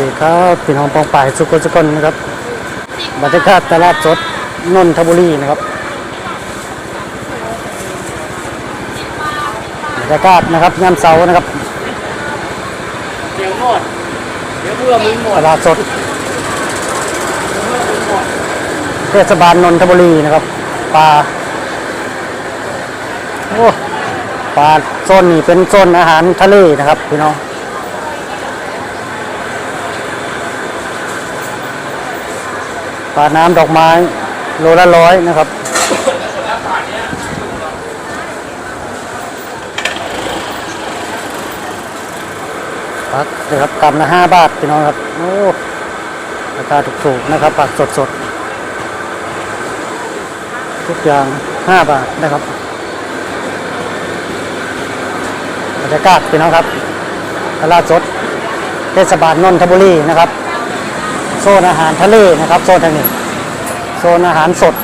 ดีครับพี่น้องปองป่ายสุขสุคนนะครับบรรยากาศตลาดสดนนทบุรีนะครับบรรยากาศนะครับยามเสาร์นะครับเดี๋ยวหมดเดี๋ยวเพื่อมึงหมตดลาดสดเทศบาลนนทบุรีนะครับปลาโอ้ปลาโซนนี้เป็นโซนอาหารทะเลนะครับพี่น้องปลาน้ำดอกไม้ โลละร้อยนะครับผักนะครับกำละห้าบาทพี่น้องครับโอ้ราคาถูกๆนะครับผักสดๆทุกอย่างห้าบาทนะครับบรรยากาศพี่น้องครับตลาดสดเทศบาลนนทบุรีนะครับ โซนอาหารทะเลนะครับ โซนทางนี้ โซนอาหารสด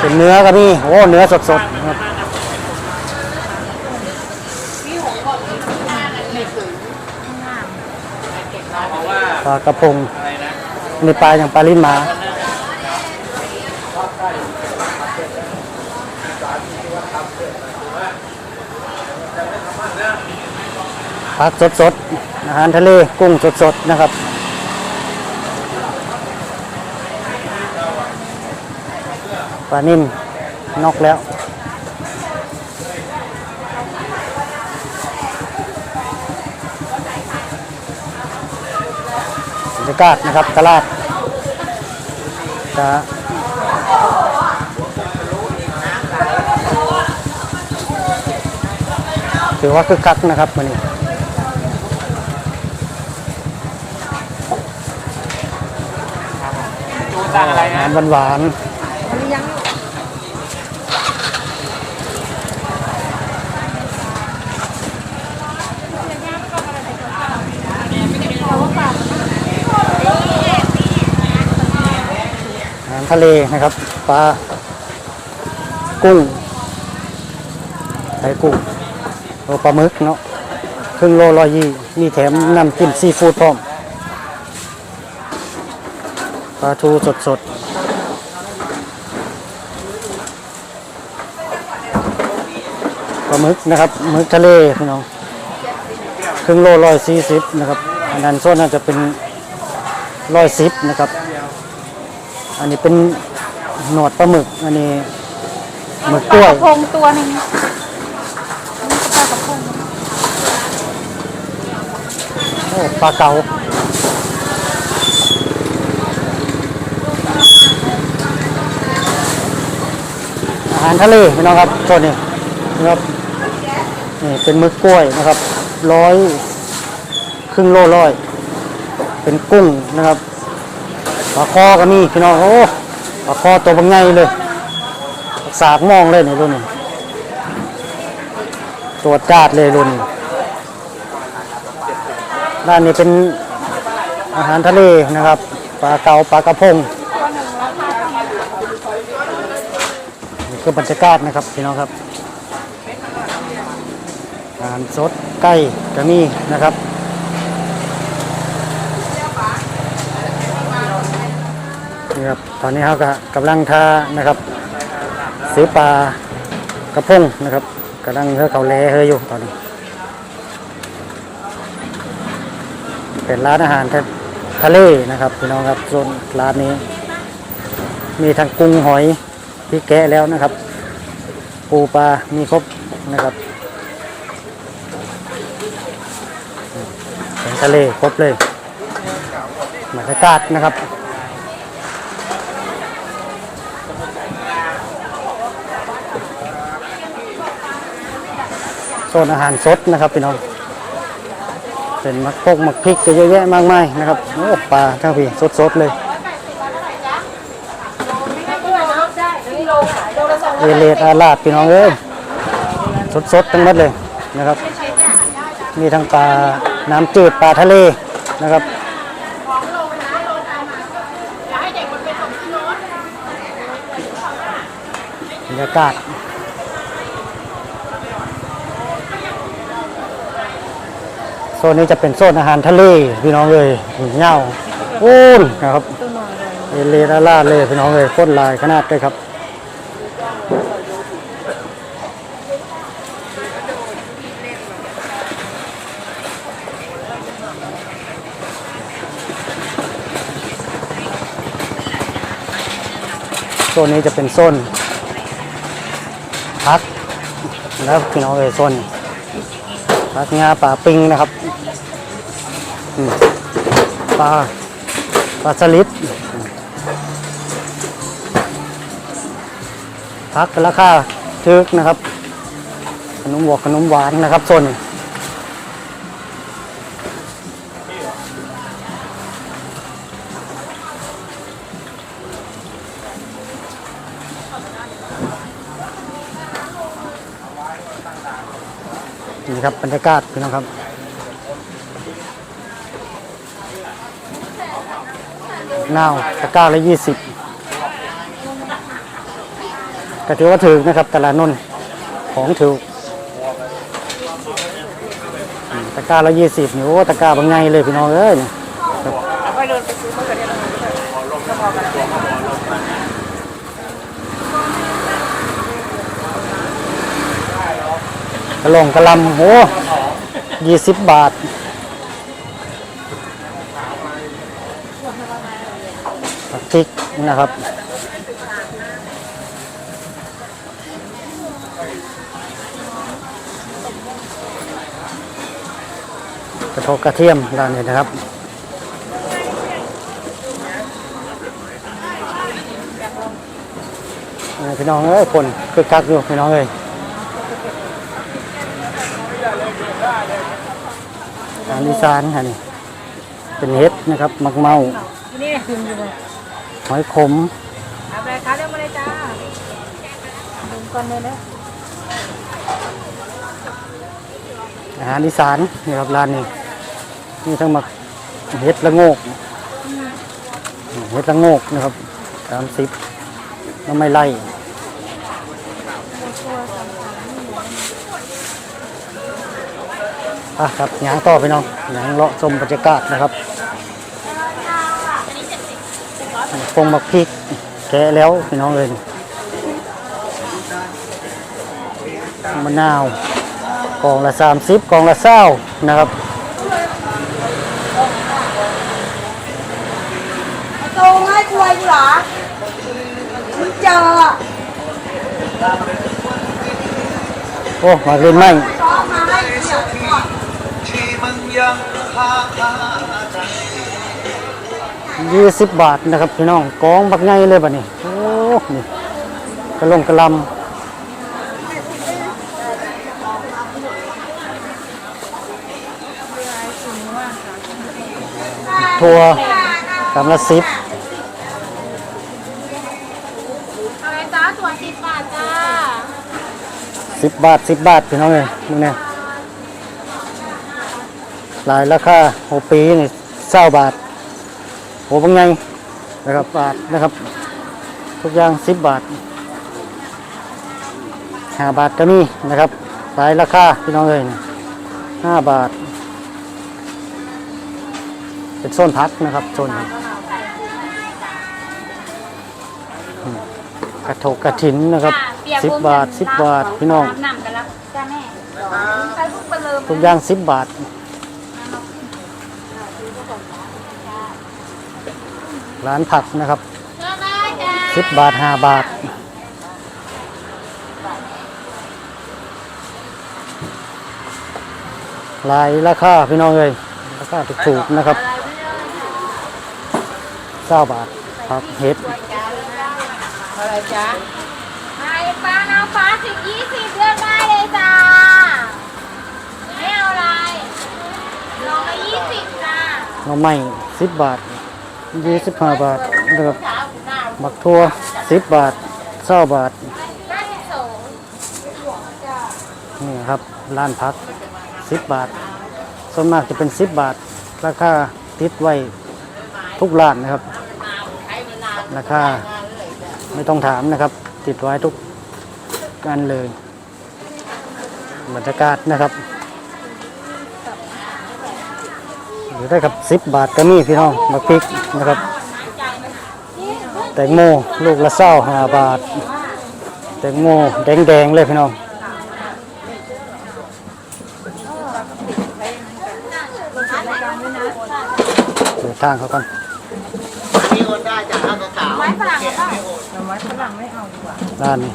เป็นเนื้อก็มีโอ้ เนื้อสดสดครับปลากระพงนะมีปลาอย่างปลาลิ้นหมา ผักสดๆอาหารทะเลกุ้งสดๆนะครับ ปลานิ่มนอกแล้วบรรยากาศนะครับตลาดจะถือว่าคึกคักนะครับวันนี้ จูสั่งอะไรอานะหารหวานๆอาหารทะเลนะครับปลากุ้งไข่กุ้งโอปลาหมึกเนาะครึ่งโลร้อยยี่มีแถมน้ำจิ้มซีฟู้ดพร้อม ปลาทูสดสดๆปลาหมึกนะครับหมึกทะเลพี่น้องครึ่งโลร้อยสี่สิบนะครับ อันนั้นส่วนน่าจะเป็นร้อยสิบนะครับ อันนี้เป็นหนวดปลาหมึก อันนี้หมึกกล้วยปลากระพงตัวหนึ่งปลากระพงโอ้ปลาเก๋า หารทะเลพี่น้องครับตัวนี้นะครับนี่เป็นมึกกล้วยนะครับร้อยครึ่งโลร้อย เป็นกุ้งนะครับปลาคอก็มีพี่น้องโอ้ปลาคอตัวบางไงเลย สากมองเลยนี่รุ่นนี้ตัวจาดเลยรุ่นนี้ด้านนี้เป็นอาหารทะเลนะครับปลาเก๋าปลากระพง คือบรรยากาศนะครับพี่น้องครับอาหารสดไก่กระมีนะครับนี่ครับตอนนี้เขาก็กำลังท่านะครับซื้อปลากระพงนะครับกำลังเฮอเขาแลเฮออยู่ตอนนี้ เป็นร้านอาหารทะทะเลนะครับพี่น้องครับโซนร้านนี้ มีทั้งกุ้งหอย ที่แกะแล้วนะครับ ปูปลามีครบนะครับเป็นทะเลครบเลยบรรยกาศนะครับโซนอาหารสดนะครับพี่น้องเป็นมักพกมักพริกก็เยอะแยะมากมายนะครับโอ้ปลาทั้งพี่สดๆเลย เอเลดอาลาดพี่น้องเอ้ยสดๆทั้งหมดเลยนะครับ มีทั้งปลาน้ำจืดปลาทะเลนะครับบรรยากาศโซนนี้จะเป็นโซนอาหารทะเลพี่น้องเลยเหย้าอูนนะครับเลยเอเลดาลาดเลยพี่น้องเลยโคตรลายขนาดเลยครับ ซนนี้จะเป็นโซนพักนะครับพี่น้องเลยโซนพักงาป่าปิงนะครับปลาปลาสลิดพักราคาทึกนะครับ ขนมหวกขนมหวานนะครับส่วนนี้ ครับบรรยากาศพี่น้องครับนาวตะกร้าละยี่สิบก็ถือว่าถือนะครับตลาดนนท์ของถือตะกร้าละยี่สิบโอ้ตะกร้าบางไงเลยพี่น้องเอ้ยนี่ครับ ไปเดินไปซื้อมากันเนี่ยเราพอกัน ก ระหลงกระลำโอ้ยี่สิบบาท ผักพริกนะครับ กระทกกระเทียมร้านนี้นะครับเออพี่น้องเอ้ยคนคึกคักอยู่พี่น้องเอ้ย อาหารอีสานค่ะนี่เป็นเห็ดนะครับ มักเมานี่คืนอยู่เลยหอยขมเอาไปคะเรื่องมาเลยจ้าดูก่อนเลยนะอาหารอีสานนี่ครับร้านนี้นี่ทั้งมักเห็ดละโงกเห็ดละโงกนะครับสามสิบน้ำไม่ไล่ อะครับยางต่อพี่น้องยางเลาะชมบรรยากาศนะครับปงมักพริก แกะแล้วพี่น้องเลยมะนาวกล่องละ30กล่องละเศร้านะครับโตง่ายกลัวอยู่เหรอมึงเจอโอ้มาเล่นไหม ซ้อมมาให้เดี๋ยวก่อน ที่มัน ยังคาคาใจยี่สิบบาทนะครับพี่น้องกองบักไงเลยบัดนี้โอ้นี่กระลงกระลำทัวกำละสิบอะไรจ้าตัวสิบบาทจ้าสิบบาทสิบบาทพี่น้องเลยมึงเนี่ย หลายราคาโอปีนี่เศร้าบาทโหบักไงนะครับบาทนะครับ ทุกอย่างสิบบาทห้าบาทก็มีนะครับ หลายราคาพี่น้องเลยห้าบาท เป็นโซนพักนะครับโซนนี้อืมกระโถกกระถินนะครับสิบบาทสิบบาทพี่น้องหนำกันแล้วจ้าแม่ใช้พวกเปลืมทุกอย่างสิบบาท ร้านผักนะครับได้จ้าสิบบาทห้าบาท หลายราคาพี่น้องเลยราคาถูกๆนะครับเก้าบาทผักเห็ดอะไรจ้า ไอ้ปลาน้ำฟ้าสิบยี่สิบเลือกได้เลยจ้า ไม่เอาอะไรลองละยี่สิบจ้า หน่อไม้สิบบาทยี่สิบห้าบาทนะครับบักทั่วสิบบาทเก้าบาทนี่ครับร้านพักสิบบาท ส่วนมากจะเป็นสิบบาท ราคาติดไว้ทุกร้านนะครับ ราคาไม่ต้องถามนะครับ ติดไว้ทุกกันเลยบรรยากาศนะครับ หรือได้ครับสิบบาทก็มีพี่น้องมาพริกนะครับ แตงโมลูกละเศร้าห้าบาท แตงโมแดงๆเลยพี่น้องเดี๋ยวทางเขากันนี่คนได้จากข้าวขาวไม้ฝรั่งก็ต้องด้านนี้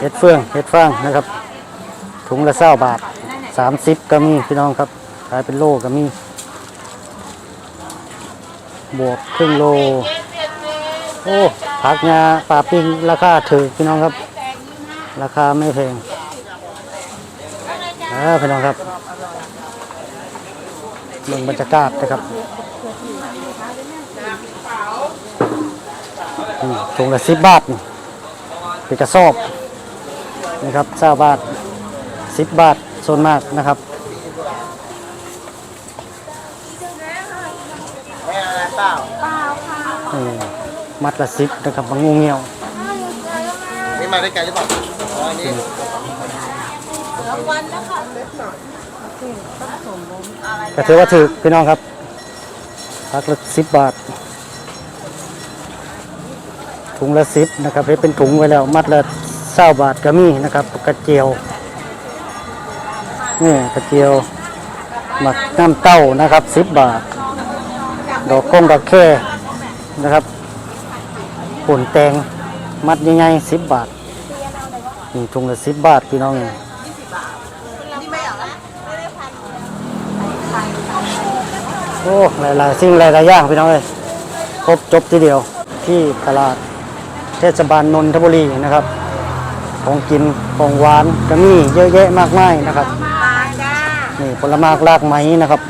เห็ดเฟืองเห็ดฟางนะครับ ถุงละเศร้าบาทสามสิบก็มีพี่น้องครับ ขายเป็นโลก็มี บวกครึ่งโล โอ้ผักงาปลาปิ้งราคาถือพี่น้องครับ ราคาไม่แพงเออพี่น้องครับเมืองบรรยากาศนะครับถุงละสิบบาทเป็นกระสอบนะครับเจ้าบาทสิบบาทโซนมากนะครับ เออมัดละสิบนะครับบางงูเงียวนี่มาด้วยกันหรือเปล่าอ๋ออันนี้ก็ถือว่าถือพี่น้องครับพักละสิบบาท ถุงละสิบนะครับให้เป็นถุงไว้แล้ว มัดละเศร้าบาทก็มีนะครับ กระเจียวนี่กระเจียวหมักน้ำเต้านะครับสิบบาท ดอกก้งดอกแค่ นะครับป่นแตงมัดยังไงสิบบาทนี่ถุงละสิบบาทพี่น้องนี่โอ้หลายๆสิ่งหลายๆอย่างพี่น้องเลยครบจบทีเดียวที่ตลาดเทศบาลนนทบุรีนะครับ ของกินของหวานก็มีเยอะแยะมากมายนะครับมาจ้านี่ผลไม้รากไหมนะครับ